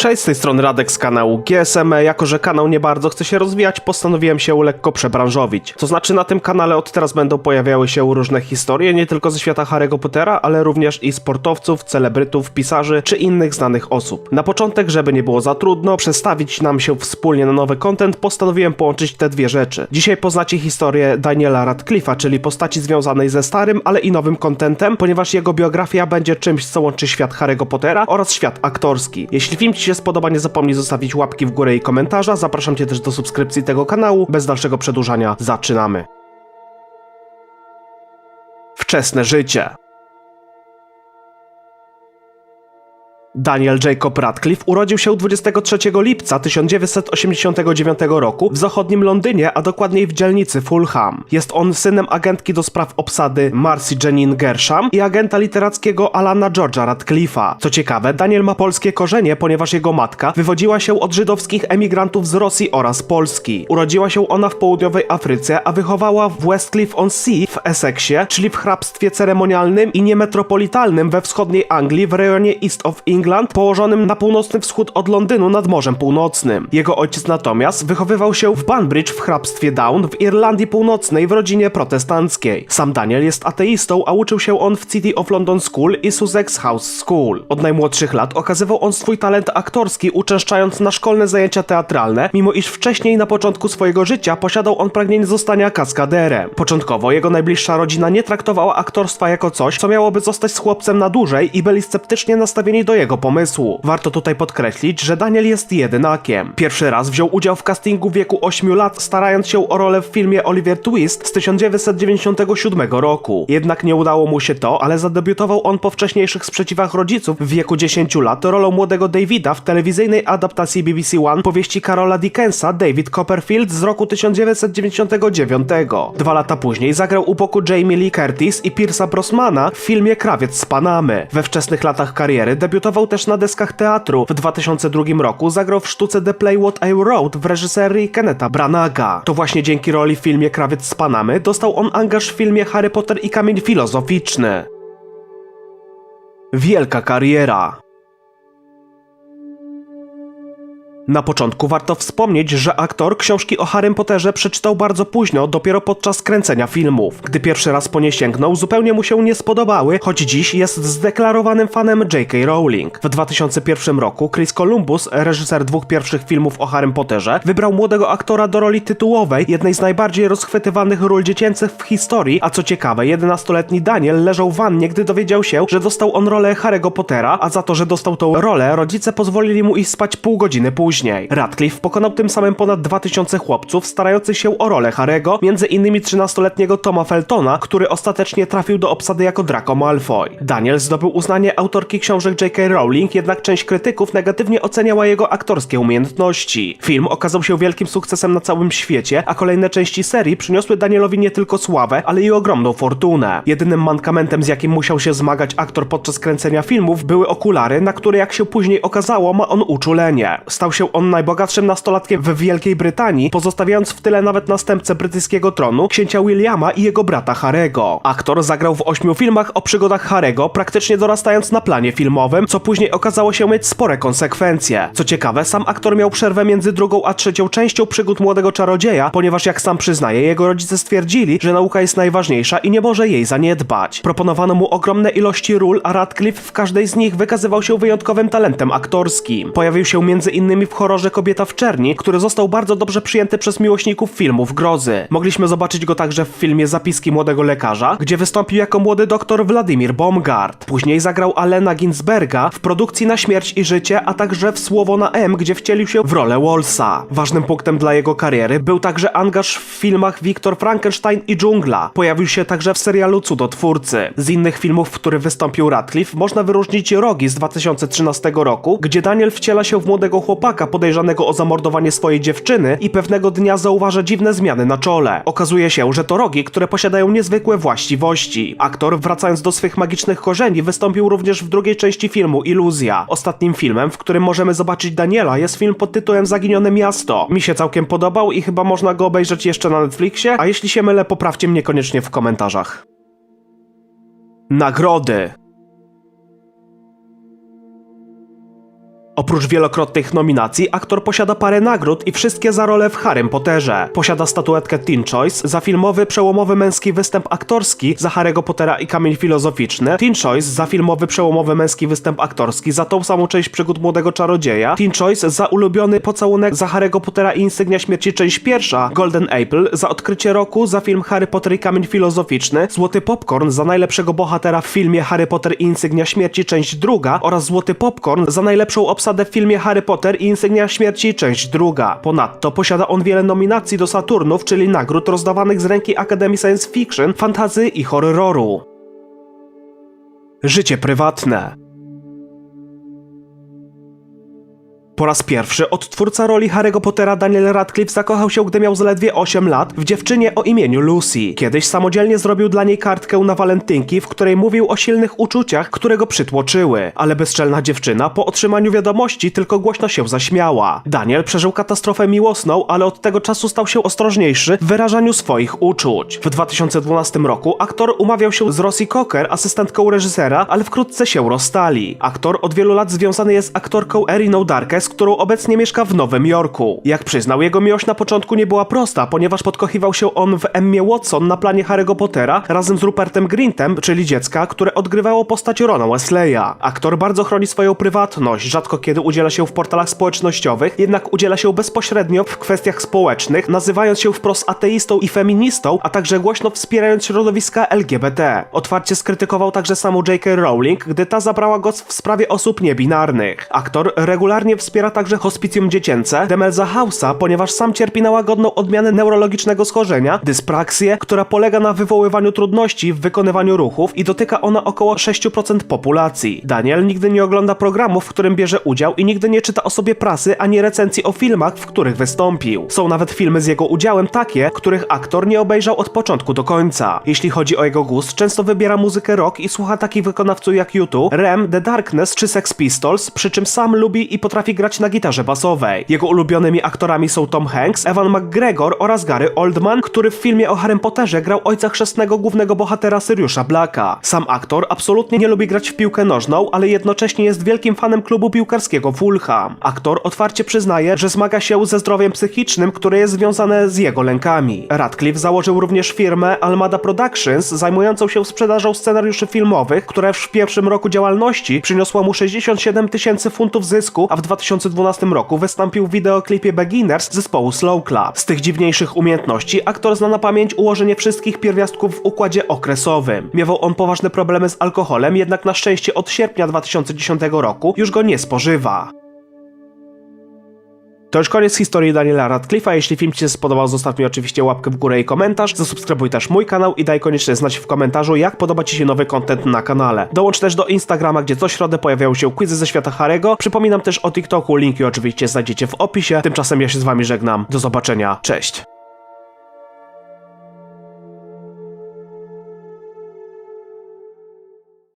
Cześć, z tej strony Radek z kanału GSM. Jako, że kanał nie bardzo chce się rozwijać, postanowiłem się lekko przebranżowić. To znaczy na tym kanale od teraz będą pojawiały się różne historie, nie tylko ze świata Harry'ego Pottera, ale również i sportowców, celebrytów, pisarzy czy innych znanych osób. Na początek, żeby nie było za trudno, przestawić nam się wspólnie na nowy content, postanowiłem połączyć te dwie rzeczy. Dzisiaj poznacie historię Daniela Radcliffe'a, czyli postaci związanej ze starym, ale i nowym contentem, ponieważ jego biografia będzie czymś, co łączy świat Harry'ego Pottera oraz świat aktorski. Jeśli film Ci się spodoba, nie zapomnij zostawić łapki w górę i komentarza. Zapraszam Cię też do subskrypcji tego kanału. Bez dalszego przedłużania zaczynamy. Wczesne życie. Daniel Jacob Radcliffe urodził się 23 lipca 1989 roku w zachodnim Londynie, a dokładniej w dzielnicy Fulham. Jest on synem agentki do spraw obsady Marcy Jenin Gersham i agenta literackiego Alana George'a Radcliffe'a. Co ciekawe, Daniel ma polskie korzenie, ponieważ jego matka wywodziła się od żydowskich emigrantów z Rosji oraz Polski. Urodziła się ona w południowej Afryce, a wychowała w Westcliff-on-Sea w Essexie, czyli w hrabstwie ceremonialnym i niemetropolitalnym we wschodniej Anglii w rejonie East of England, położonym na północny wschód od Londynu nad Morzem Północnym. Jego ojciec natomiast wychowywał się w Banbridge w hrabstwie Down w Irlandii Północnej w rodzinie protestanckiej. Sam Daniel jest ateistą, a uczył się on w City of London School i Sussex House School. Od najmłodszych lat okazywał on swój talent aktorski, uczęszczając na szkolne zajęcia teatralne, mimo iż wcześniej na początku swojego życia posiadał on pragnienie zostania kaskaderem. Początkowo jego najbliższa rodzina nie traktowała aktorstwa jako coś, co miałoby zostać z chłopcem na dłużej i byli sceptycznie nastawieni do jego pomysłu. Warto tutaj podkreślić, że Daniel jest jedynakiem. Pierwszy raz wziął udział w castingu w wieku 8 lat, starając się o rolę w filmie Oliver Twist z 1997 roku. Jednak nie udało mu się to, ale zadebiutował on po wcześniejszych sprzeciwach rodziców w wieku 10 lat rolą młodego Davida w telewizyjnej adaptacji BBC One powieści Karola Dickensa David Copperfield z roku 1999. Dwa lata później zagrał u boku Jamie Lee Curtis i Pierce'a Brosmana w filmie Krawiec z Panamy. We wczesnych latach kariery debiutował też na deskach teatru. W 2002 roku zagrał w sztuce The Play What I Wrote w reżyserii Kenneta Branaga. To właśnie dzięki roli w filmie Krawiec z Panamy dostał on angaż w filmie Harry Potter i Kamień Filozoficzny. Wielka kariera. Na początku warto wspomnieć, że aktor książki o Harrym Potterze przeczytał bardzo późno, dopiero podczas kręcenia filmów. Gdy pierwszy raz po nie sięgnął, zupełnie mu się nie spodobały, choć dziś jest zdeklarowanym fanem J.K. Rowling. W 2001 roku Chris Columbus, reżyser dwóch pierwszych filmów o Harrym Potterze, wybrał młodego aktora do roli tytułowej, jednej z najbardziej rozchwytywanych ról dziecięcych w historii, a co ciekawe, 11-letni Daniel leżał w wannie, gdy dowiedział się, że dostał on rolę Harry'ego Pottera, a za to, że dostał tą rolę, rodzice pozwolili mu iść spać pół godziny później. Radcliffe pokonał tym samym ponad 2000 chłopców starających się o rolę Harry'ego, między innymi 13-letniego Toma Feltona, który ostatecznie trafił do obsady jako Draco Malfoy. Daniel zdobył uznanie autorki książek J.K. Rowling, jednak część krytyków negatywnie oceniała jego aktorskie umiejętności. Film okazał się wielkim sukcesem na całym świecie, a kolejne części serii przyniosły Danielowi nie tylko sławę, ale i ogromną fortunę. Jedynym mankamentem, z jakim musiał się zmagać aktor podczas kręcenia filmów, były okulary, na które jak się później okazało, ma on uczulenie. Stał się on najbogatszym nastolatkiem w Wielkiej Brytanii, pozostawiając w tyle nawet następcę brytyjskiego tronu, księcia Williama i jego brata Harego. Aktor zagrał w ośmiu filmach o przygodach Harego, praktycznie dorastając na planie filmowym, co później okazało się mieć spore konsekwencje. Co ciekawe, sam aktor miał przerwę między drugą a trzecią częścią przygód młodego czarodzieja, ponieważ jak sam przyznaje, jego rodzice stwierdzili, że nauka jest najważniejsza i nie może jej zaniedbać. Proponowano mu ogromne ilości ról, a Radcliffe w każdej z nich wykazywał się wyjątkowym talentem aktorskim. Pojawił się między innymi w horrorze Kobieta w czerni, który został bardzo dobrze przyjęty przez miłośników filmów grozy. Mogliśmy zobaczyć go także w filmie Zapiski młodego lekarza, gdzie wystąpił jako młody doktor Wladimir Baumgart. Później zagrał Alena Ginsberga w produkcji Na śmierć i życie, a także w Słowo na M, gdzie wcielił się w rolę Wallsa. Ważnym punktem dla jego kariery był także angaż w filmach Wiktor Frankenstein i Dżungla. Pojawił się także w serialu Cudotwórcy. Z innych filmów, w których wystąpił Radcliffe, można wyróżnić Rogi z 2013 roku, gdzie Daniel wciela się w młodego chłopaka podejrzanego o zamordowanie swojej dziewczyny i pewnego dnia zauważa dziwne zmiany na czole. Okazuje się, że to rogi, które posiadają niezwykłe właściwości. Aktor, wracając do swych magicznych korzeni, wystąpił również w drugiej części filmu Iluzja. Ostatnim filmem, w którym możemy zobaczyć Daniela, jest film pod tytułem Zaginione Miasto. Mi się całkiem podobał i chyba można go obejrzeć jeszcze na Netflixie, a jeśli się mylę, poprawcie mnie koniecznie w komentarzach. Nagrody Oprócz wielokrotnych nominacji, aktor posiada parę nagród i wszystkie za rolę w Harrym Potterze. Posiada statuetkę Teen Choice za filmowy, przełomowy męski występ aktorski za Harry'ego Pottera i Kamień Filozoficzny, Teen Choice za filmowy, przełomowy męski występ aktorski za tą samą część przygód Młodego Czarodzieja, Teen Choice za ulubiony pocałunek za Harry'ego Pottera i Insygnia Śmierci część pierwsza, Golden Apple za odkrycie roku za film Harry Potter i Kamień Filozoficzny, Złoty Popcorn za najlepszego bohatera w filmie Harry Potter i Insygnia Śmierci część druga oraz Złoty Popcorn za najlepszą obsadę w filmie Harry Potter i Insygnia Śmierci część druga. Ponadto posiada on wiele nominacji do Saturnów, czyli nagród rozdawanych z ręki Akademii Science Fiction, Fantazy i Horroru. Życie prywatne Po raz pierwszy odtwórca roli Harry'ego Pottera Daniel Radcliffe zakochał się, gdy miał zaledwie 8 lat, w dziewczynie o imieniu Lucy. Kiedyś samodzielnie zrobił dla niej kartkę na walentynki, w której mówił o silnych uczuciach, które go przytłoczyły. Ale bezczelna dziewczyna po otrzymaniu wiadomości tylko głośno się zaśmiała. Daniel przeżył katastrofę miłosną, ale od tego czasu stał się ostrożniejszy w wyrażaniu swoich uczuć. W 2012 roku aktor umawiał się z Rosie Cocker, asystentką reżysera, ale wkrótce się rozstali. Aktor od wielu lat związany jest z aktorką Eriną Darkes, którą obecnie mieszka w Nowym Jorku. Jak przyznał, jego miłość na początku nie była prosta, ponieważ podkochiwał się on w Emmie Watson na planie Harry'ego Pottera razem z Rupertem Grintem, czyli dziecka, które odgrywało postać Rona Wesleya. Aktor bardzo chroni swoją prywatność, rzadko kiedy udziela się w portalach społecznościowych, jednak udziela się bezpośrednio w kwestiach społecznych, nazywając się wprost ateistą i feministą, a także głośno wspierając środowiska LGBT. Otwarcie skrytykował także samą J.K. Rowling, gdy ta zabrała głos w sprawie osób niebinarnych. Aktor regularnie wspiera także hospicjum dziecięce Demelza Hausa, ponieważ sam cierpi na łagodną odmianę neurologicznego schorzenia, dyspraksję, która polega na wywoływaniu trudności w wykonywaniu ruchów i dotyka ona około 6% populacji. Daniel nigdy nie ogląda programów, w którym bierze udział i nigdy nie czyta o sobie prasy ani recenzji o filmach, w których wystąpił. Są nawet filmy z jego udziałem takie, których aktor nie obejrzał od początku do końca. Jeśli chodzi o jego gust, często wybiera muzykę rock i słucha takich wykonawców jak U2, Rem, The Darkness czy Sex Pistols, przy czym sam lubi i potrafi grać na gitarze basowej. Jego ulubionymi aktorami są Tom Hanks, Evan McGregor oraz Gary Oldman, który w filmie o Harrym Potterze grał ojca chrzestnego głównego bohatera Siriusza Blacka. Sam aktor absolutnie nie lubi grać w piłkę nożną, ale jednocześnie jest wielkim fanem klubu piłkarskiego Fulham. Aktor otwarcie przyznaje, że zmaga się ze zdrowiem psychicznym, które jest związane z jego lękami. Radcliffe założył również firmę Almada Productions, zajmującą się sprzedażą scenariuszy filmowych, która w pierwszym roku działalności przyniosła mu 67 tysięcy funtów zysku, a w 2012 roku wystąpił w wideoklipie Beginners zespołu Slow Club. Z tych dziwniejszych umiejętności aktor zna na pamięć ułożenie wszystkich pierwiastków w układzie okresowym. Miewał on poważne problemy z alkoholem, jednak na szczęście od sierpnia 2010 roku już go nie spożywa. To już koniec historii Daniela Radcliffe'a. Jeśli film Ci się spodobał, zostaw mi oczywiście łapkę w górę i komentarz. Zasubskrybuj też mój kanał i daj koniecznie znać w komentarzu, jak podoba Ci się nowy content na kanale. Dołącz też do Instagrama, gdzie co środę pojawiają się quizy ze świata Harego. Przypominam też o TikToku, linki oczywiście znajdziecie w opisie. Tymczasem ja się z Wami żegnam. Do zobaczenia. Cześć.